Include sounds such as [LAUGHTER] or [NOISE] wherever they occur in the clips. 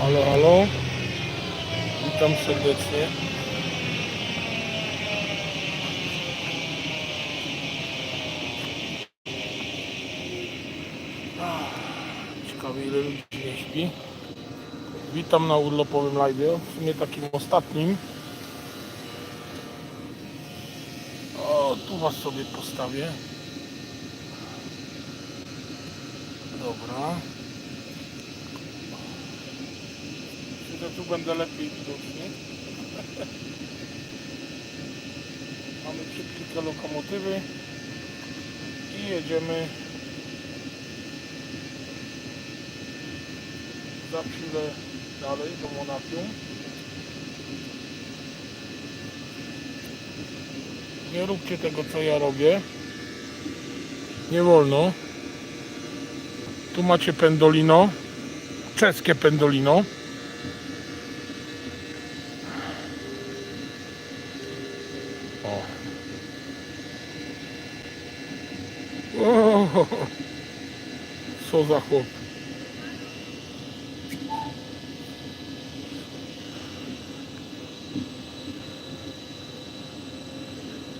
Halo, halo. Witam serdecznie. Ciekawe ile ludzi nie śpi. Witam na urlopowym live, w sumie takim ostatnim. O, tu was sobie postawię. Dobra. Myślę, że tu będę lepiej widoczny. [LAUGHS] Mamy przyklinkę lokomotywy i jedziemy za chwilę dalej do Monachium. Nie róbcie tego co ja robię. Nie wolno. Tu macie pendolino. Czeskie pendolino. O. O, za chłop.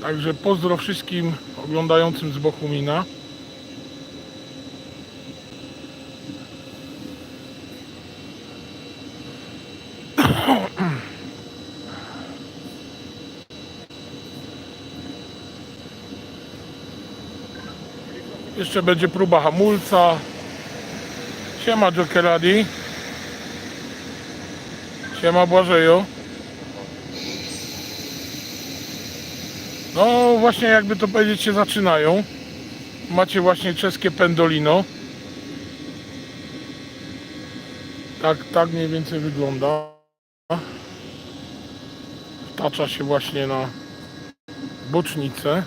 Także pozdro wszystkim oglądającym z Bochumina. Jeszcze będzie próba hamulca. Siema Jokeradi. Siema Błażeju. No właśnie jakby to powiedzieć się zaczynają. Macie właśnie czeskie pendolino. Tak, tak mniej więcej wygląda. Wtacza się właśnie na bocznicę.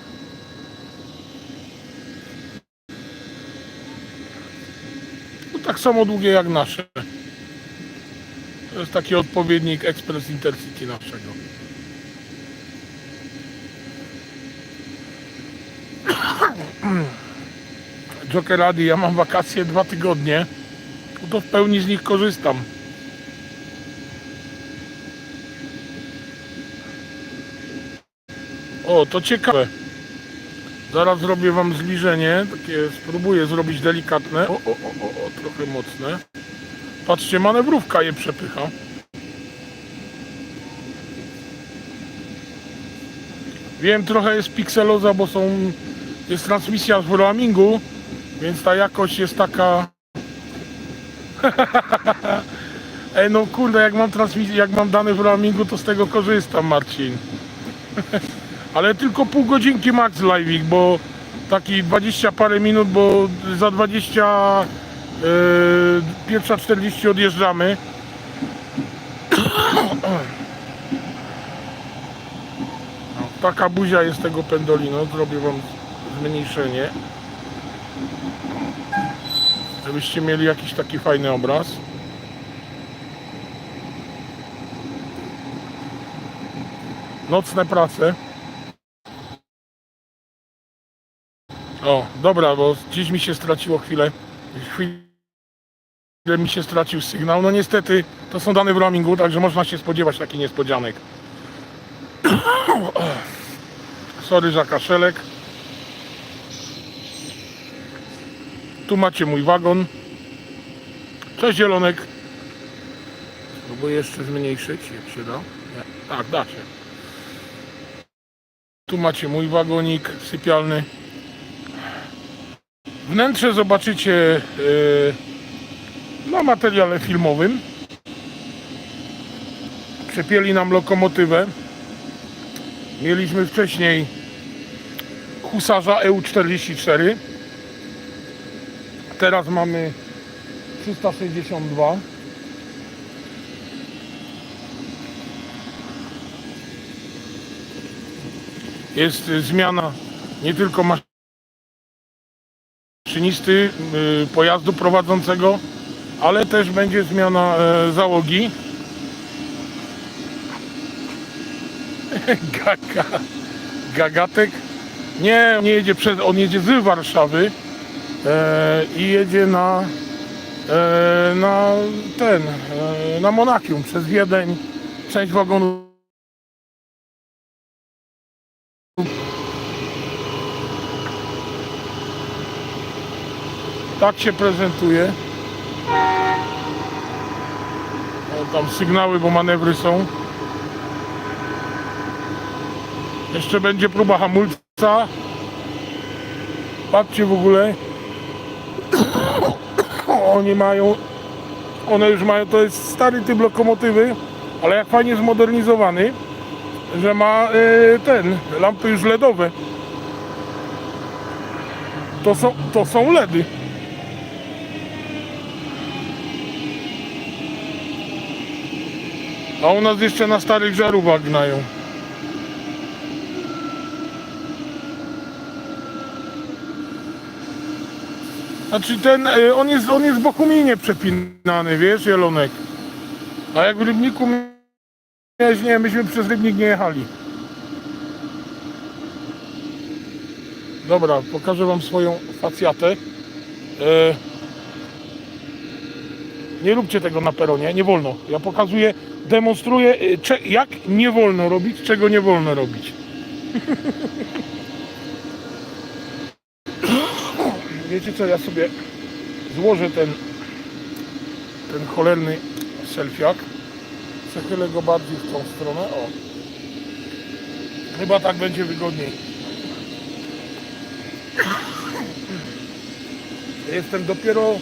Tak samo długie jak nasze. To jest taki odpowiednik Express Intercity naszego. [COUGHS] Joker Adi, ja mam wakacje dwa tygodnie. To w pełni z nich korzystam. O, to ciekawe. Zaraz zrobię wam zbliżenie. Takie spróbuję zrobić delikatne. O, o, o, o, trochę mocne. Patrzcie, manewrówka je przepycha. Wiem, trochę jest pikseloza, bo są jest transmisja w roamingu, więc ta jakość jest taka. [LAUGHS] Ej, no kurde, jak mam transmisję, jak mam dane w roamingu, to z tego korzystam, Marcin. [LAUGHS] Ale tylko pół godzinki max live'ik, bo taki 20 parę minut, bo za 20 yy, pierwsza 40 odjeżdżamy. No, taka buzia jest tego pendolino, zrobię wam zmniejszenie. Żebyście mieli jakiś taki fajny obraz. Nocne prace. O, dobra, bo gdzieś mi się straciło chwilę. Chwilę mi się stracił sygnał. No niestety to są dane w roamingu, także można się spodziewać takich niespodzianek. [COUGHS] Sorry za kaszelek. Tu macie mój wagon. Cześć Zielonek. Spróbuję jeszcze zmniejszyć, jak się da. Nie. Tak, da się. Tu macie mój wagonik sypialny. Wnętrze zobaczycie yy, na materiale filmowym. Przepieli nam lokomotywę. Mieliśmy wcześniej husarza EU44. Teraz mamy 362. Jest zmiana nie tylko maszynisty y, pojazdu prowadzącego, ale też będzie zmiana e, załogi. [LAUGHS] Gaga, gagatek. Nie, nie jedzie przed, on jedzie z Warszawy e, i jedzie na e, na ten, na Monachium przez Wiedeń. Część wagonu tak się prezentuje. O, tam sygnały, bo manewry są. Jeszcze będzie próba hamulca. Patrzcie w ogóle. [COUGHS] Oni mają, one już mają, to jest stary typ lokomotywy, ale jak fajnie zmodernizowany, że ma e, ten, lampy już LEDowe. To są, to są LEDy. A u nas jeszcze na starych żarówkach gnają. Znaczy ten, y, on jest, on jest w Bochuminie przepinany, wiesz, Jelonek. A jak w Rybniku miałeś, nie, myśmy przez Rybnik nie jechali. Dobra, pokażę wam swoją facjatę. E, nie róbcie tego na peronie, nie wolno. Ja pokazuję, demonstruję, y, jak nie wolno robić, czego nie wolno robić. [LAUGHS] Wiecie co, ja sobie złożę ten, ten cholerny selfiak. Przechylę go bardziej w tą stronę. O. Chyba tak będzie wygodniej. Jestem dopiero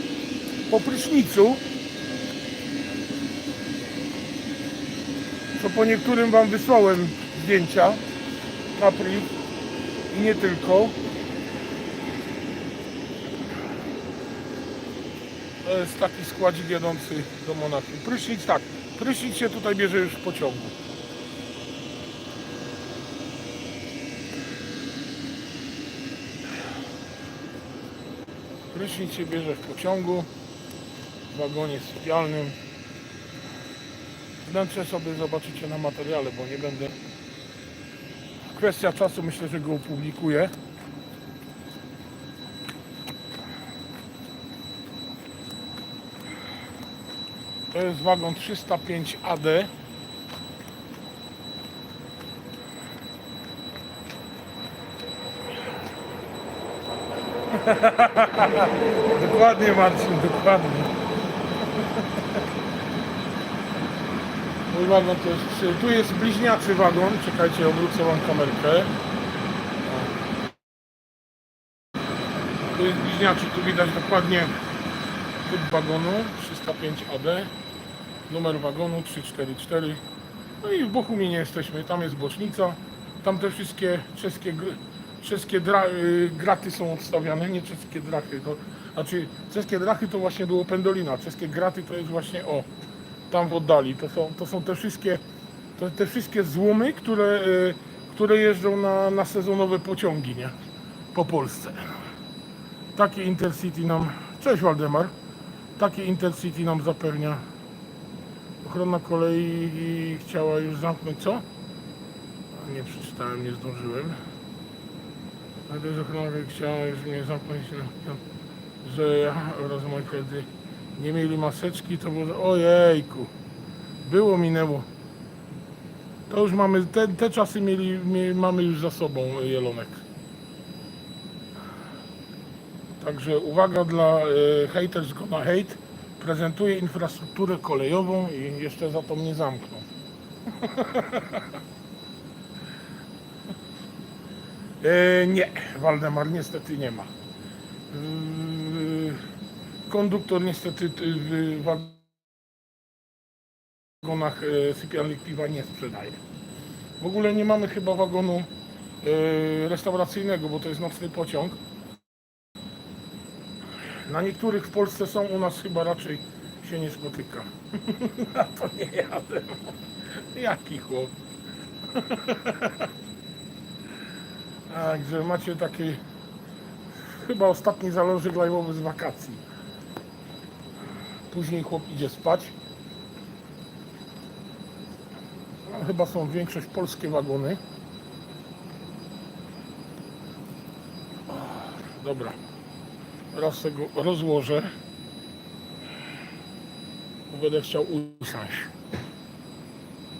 po prysznicu. Po niektórym wam wysłałem zdjęcia na i nie tylko. To jest taki składzik jadący do Monachium. Prysznic tak, prysznic się tutaj bierze już w pociągu. Prysznic się bierze w pociągu, w wagonie sypialnym. Wnętrze sobie zobaczycie na materiale, bo nie będę... Kwestia czasu, myślę, że go opublikuję. To jest wagon 305 AD. [LAUGHS] dokładnie Marcin, dokładnie. Wagon to jest, tu jest bliźniaczy wagon, czekajcie, obrócę wam kamerkę. Tu jest bliźniaczy, tu widać dokładnie typ wagonu 305 AD, numer wagonu 344. No i w Bochuminie jesteśmy, tam jest bocznica, tam te wszystkie czeskie, czeskie dra, y, graty są odstawiane, nie czeskie drachy, to znaczy czeskie drachy to właśnie było pendolina, czeskie graty to jest właśnie o, tam w oddali, to są, to są te wszystkie te wszystkie złomy, które, y, które jeżdżą na, na sezonowe pociągi, nie? Po Polsce. Takie Intercity nam, cześć Waldemar, takie Intercity nam zapewnia. Ochrona kolei chciała już zamknąć co? Nie przeczytałem, nie zdążyłem. Ale ochrona kolei chciała już mnie zamknąć, że ja oraz moi koledzy nie mieli maseczki, to było, ojejku, było minęło. To już mamy, te, te czasy mieli, mie, mamy już za sobą Jelonek. Także uwaga dla e, haters gonna hate. Prezentuje infrastrukturę kolejową i jeszcze za to mnie zamkną. [LAUGHS] e, nie, Waldemar niestety nie ma. Yy, konduktor niestety t- w wagonach e, sypialnych piwa nie sprzedaje. W ogóle nie mamy chyba wagonu e, restauracyjnego, bo to jest nocny pociąg. Na niektórych w Polsce są, u nas chyba raczej się nie spotyka. [LAUGHS] A to nie jadę. Jaki chłop. [LAUGHS] Także macie taki chyba ostatni zalążek live'owy z wakacji. Później chłop idzie spać. Chyba są większość polskie wagony. Dobra. Raz tego rozłożę. będę chciał usiąść.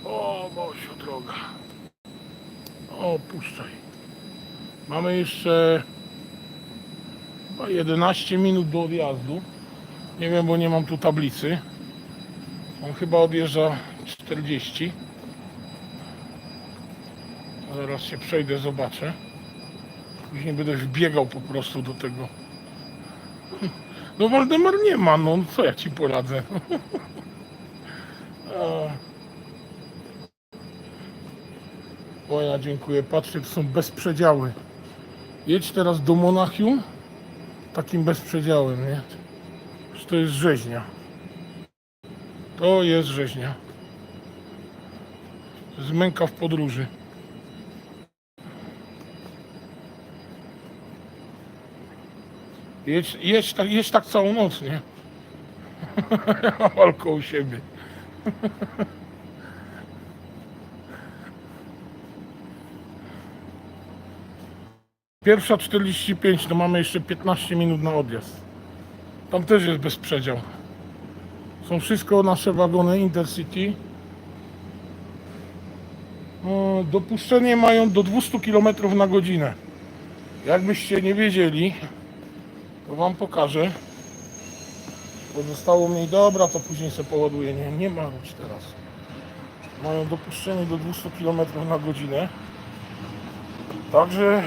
O, Bosiu droga. O, puszczaj. Mamy jeszcze chyba 11 minut do odjazdu. Nie wiem, bo nie mam tu tablicy. On chyba odjeżdża 40. Zaraz się przejdę, zobaczę. Później będę wbiegał po prostu do tego. No Waldemar nie ma, no co ja ci poradzę. [LAUGHS] O ja dziękuję, patrzcie, to są bezprzedziały. Jedź teraz do Monachium takim bezprzedziałem, nie? To jest rzeźnia. To jest rzeźnia. Zmęka w podróży. Jedź, jedź, tak, jedź tak całą noc, nie? [LAUGHS] Ja alko u siebie. Pierwsza 45, to mamy jeszcze 15 minut na odjazd. Tam też jest bezprzedział. Są wszystko nasze wagony Intercity. No, Dopuszczenie mają do 200 km na godzinę. Jakbyście nie wiedzieli, to wam pokażę. Bo zostało mniej dobra, to później sobie poładuję. Nie, nie ma być teraz. Mają dopuszczenie do 200 km na godzinę. Także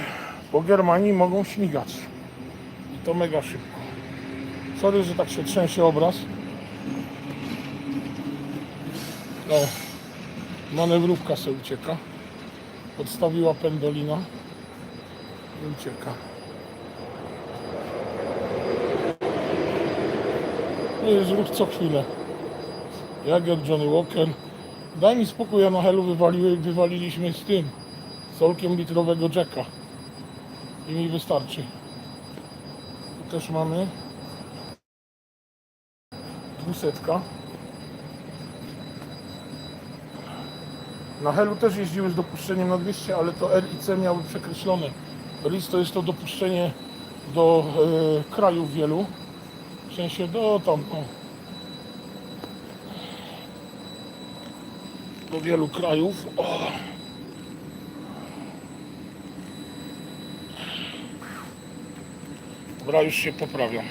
po Germanii mogą śmigać. I to mega szybko. Sorry, że tak się trzęsie obraz. No, manewrówka se ucieka. Podstawiła pendolina i ucieka. No jest ruch co chwilę. Jagger, Johnny Walker. Daj mi spokój, ja na helu wywaliły, wywaliliśmy z tym. Solkiem litrowego Jacka. I mi wystarczy. Tu też mamy dwusetka. Na Helu też jeździły z dopuszczeniem na 200, ale to L i C miały przekreślone. RIS to jest to dopuszczenie do e, krajów wielu. W sensie do tam, no, do wielu krajów. O. Dobra, już się poprawiam.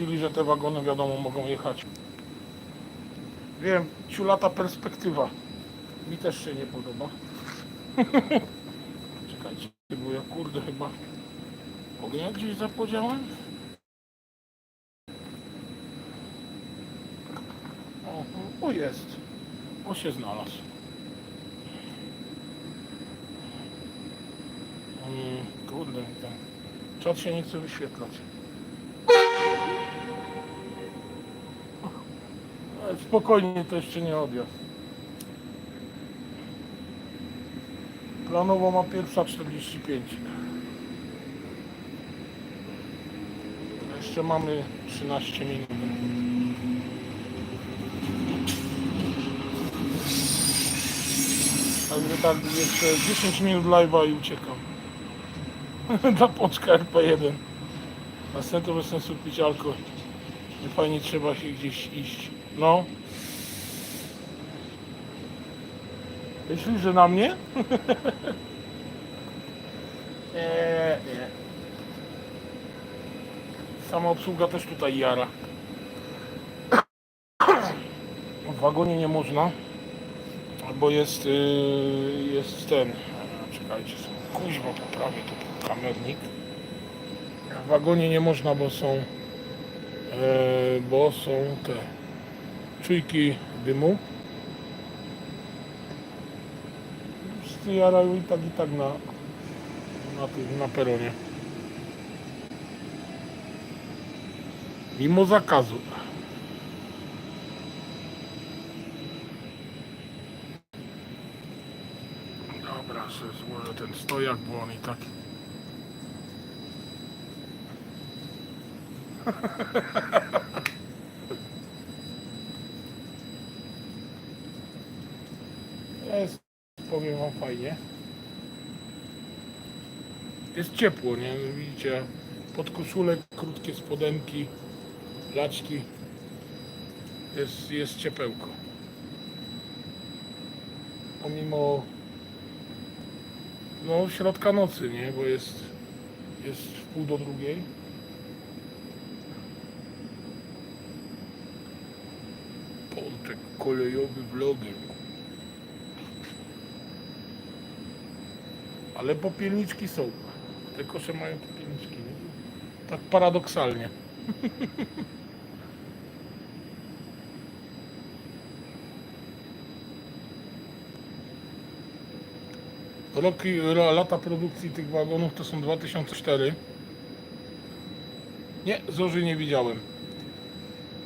Czyli, że te wagony wiadomo mogą jechać. Wiem, ciulata perspektywa. Mi też się nie podoba. [LAUGHS] Czekajcie, bo ja kurde chyba ognia gdzieś zapodziałem. O, o jest. O się znalazł. Mm, kurde, ten się nie chce wyświetlać. Spokojnie, to jeszcze nie odjazd. Planowo ma pierwsza 45. Jeszcze mamy 13 minut. Także tak, jeszcze 10 minut live'a i uciekam. [LAUGHS] Dla pączka RP1. Następnie bez sensu pić alkohol. Nie fajnie trzeba się gdzieś iść. No. Myślisz, że na mnie? [LAUGHS] nie, nie. Sama obsługa też tutaj jara. W wagonie nie można, bo jest, yy, jest ten, czekajcie, są, kuźwa poprawię tu kamernik. W wagonie nie można, bo są, e, bo są te czujki dymu. Wszyscy i tak i tak na, na, tym, na peronie. Mimo zakazu. Dobra, że złożę ten stojak, bo on i tak... [LAUGHS] Jest, powiem wam fajnie. Jest ciepło, nie? Widzicie, podkoszulek, krótkie spodenki, laczki. Jest, jest ciepełko. Pomimo no środka nocy, nie? Bo jest, jest w pół do drugiej. Pączek kolejowy vlogger. Ale popielniczki są. Te kosze mają popielniczki. Nie? Tak paradoksalnie. [LAUGHS] Roki, ro- lata produkcji tych wagonów to są 2004. Nie, Zorzy nie widziałem.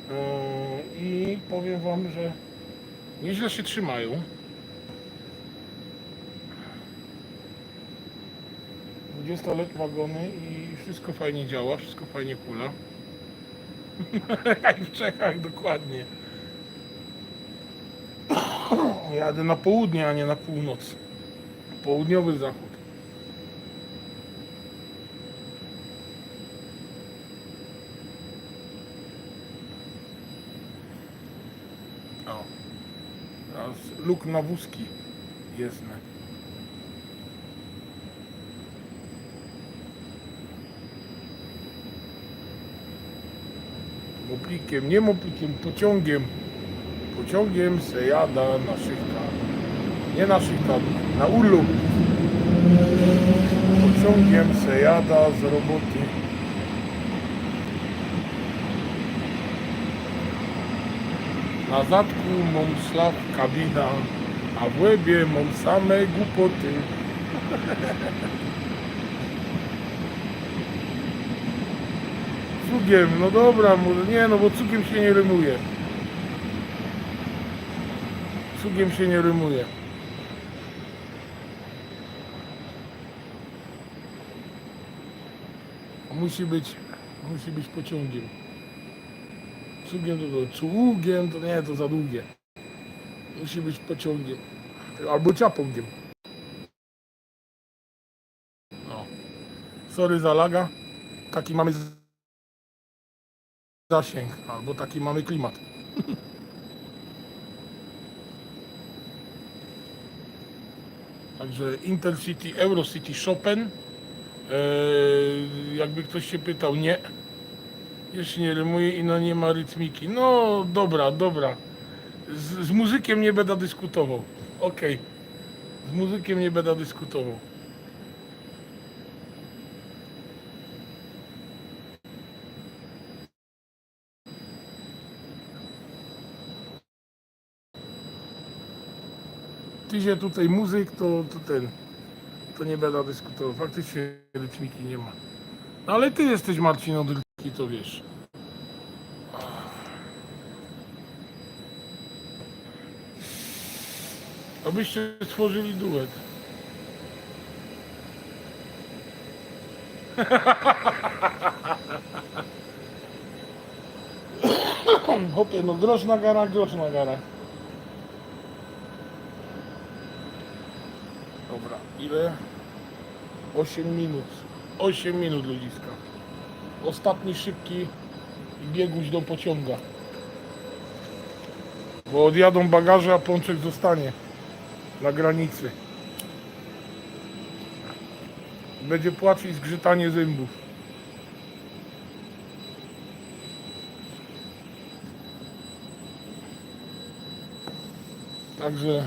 Yy, I powiem Wam, że nieźle się trzymają. Dwudziestoletnie wagony i wszystko fajnie działa, wszystko fajnie kula. Jak [LAUGHS] w Czechach dokładnie. Jadę na południe, a nie na północ. Południowy zachód. O. Teraz luk na wózki jezdne. Nie moplikiem, pociągiem. Pociągiem se jada na szychta. Nie na szychta, na urlop. Pociągiem se jada z roboty. Na zadku mam szlaf kabina, a w łebie mam same głupoty. [LAUGHS] Cugiem, no dobra, może nie, no bo cugiem się nie rymuje. Cugiem się nie rymuje. Musi być, musi być pociągiem. Cugiem to, to cugiem to nie, to za długie. Musi być pociągiem. Albo ciapągiem. No. Sorry za laga. Taki mamy zasięg, albo taki mamy klimat. Także Intercity, Eurocity Chopin. Eee, jakby ktoś się pytał, nie. Jeszcze nie rymuje i no nie ma rytmiki. No dobra, dobra. Z, z muzykiem nie będę dyskutował. Okej. Z muzykiem nie będę dyskutował. Się tutaj muzyk, to, to ten. To nie będę dyskutował. Faktycznie rytmiki nie ma. No ale ty jesteś Marcin od rytmiki, to wiesz. Abyście stworzyli duet. [LAUGHS] Hopie, no grosz na gara, grosz na gara. Dobra, ile? 8 minut. 8 minut ludziska. Ostatni szybki bieguś do pociąga. Bo odjadą bagaże, a pączek zostanie na granicy. Będzie płacz i zgrzytanie zębów. Także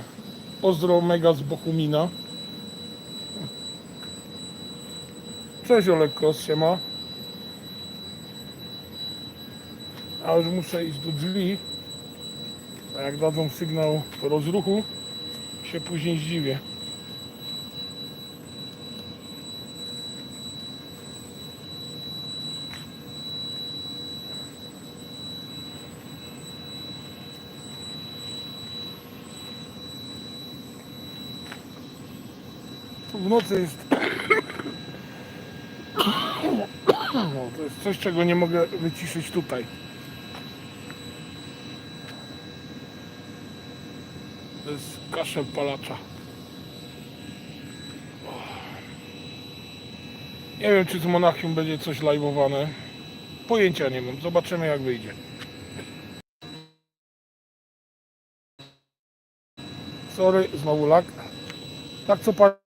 pozdro mega z Bochumina. Cześć Olek Kos, siema. A już muszę iść do drzwi. A jak dadzą sygnał rozruchu, się później zdziwię. W nocy jest to jest coś, czego nie mogę wyciszyć tutaj. To jest kaszel palacza. Nie wiem, czy z Monachium będzie coś live'owane. Pojęcia nie mam. Zobaczymy, jak wyjdzie. Sorry, znowu lag. Tak co pa...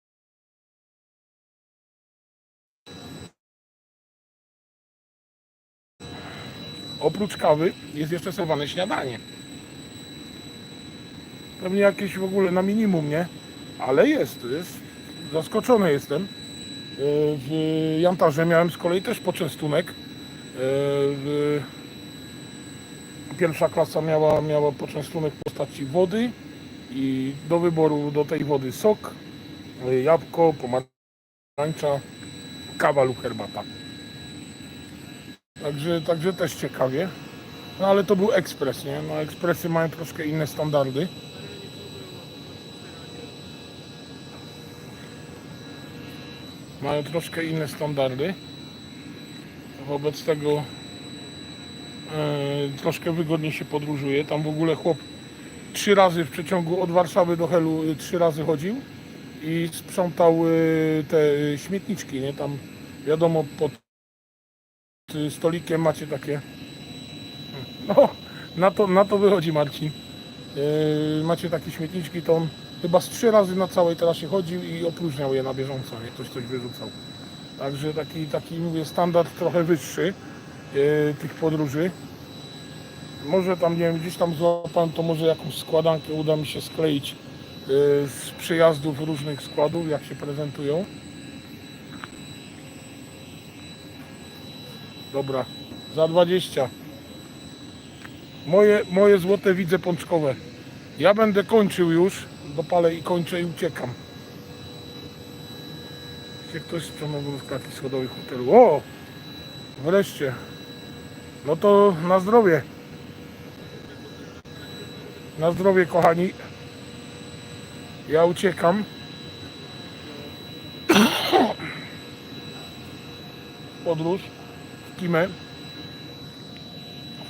Oprócz kawy jest jeszcze serwowane śniadanie. Pewnie jakieś w ogóle na minimum, nie? Ale jest, jest. Zaskoczony jestem. E, W Jantarze miałem z kolei też poczęstunek. E, Pierwsza klasa miała, miała poczęstunek w postaci wody i do wyboru do tej wody sok, jabłko, pomarańcza, kawa lub herbata. Także, także też ciekawie. No ale to był ekspres, nie? No ekspresy mają troszkę inne standardy. Mają troszkę inne standardy. Wobec tego e, troszkę wygodniej się podróżuje. Tam w ogóle chłop trzy razy w przeciągu od Warszawy do Helu y, trzy razy chodził i sprzątał y, te y, śmietniczki, nie? Tam wiadomo pod stolikiem macie takie no, na to, na to wychodzi Marcin. Yy, macie takie śmietniczki, to on chyba z trzy razy na całej trasie chodził i opróżniał je na bieżąco, nie? Ktoś coś wyrzucał. Także taki, taki mówię, standard trochę wyższy yy, tych podróży. Może tam, nie wiem, gdzieś tam złapałem, to może jakąś składankę uda mi się skleić yy, z przyjazdów różnych składów, jak się prezentują. Dobra, za 20. Moje, moje złote widzę pączkowe. Ja będę kończył już, dopalę i kończę i uciekam. Gdzie ktoś z klatki schodowej hotelu. O! Wreszcie. No to na zdrowie. Na zdrowie, kochani. Ja uciekam. [COUGHS] Podróż w Kimę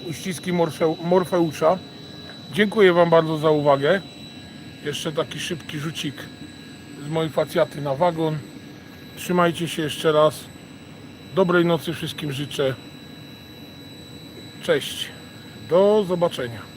uściski Morfeu, Morfeusza. Dziękuję Wam bardzo za uwagę. Jeszcze taki szybki rzucik z mojej facjaty na wagon. Trzymajcie się jeszcze raz. Dobrej nocy wszystkim życzę. Cześć. Do zobaczenia.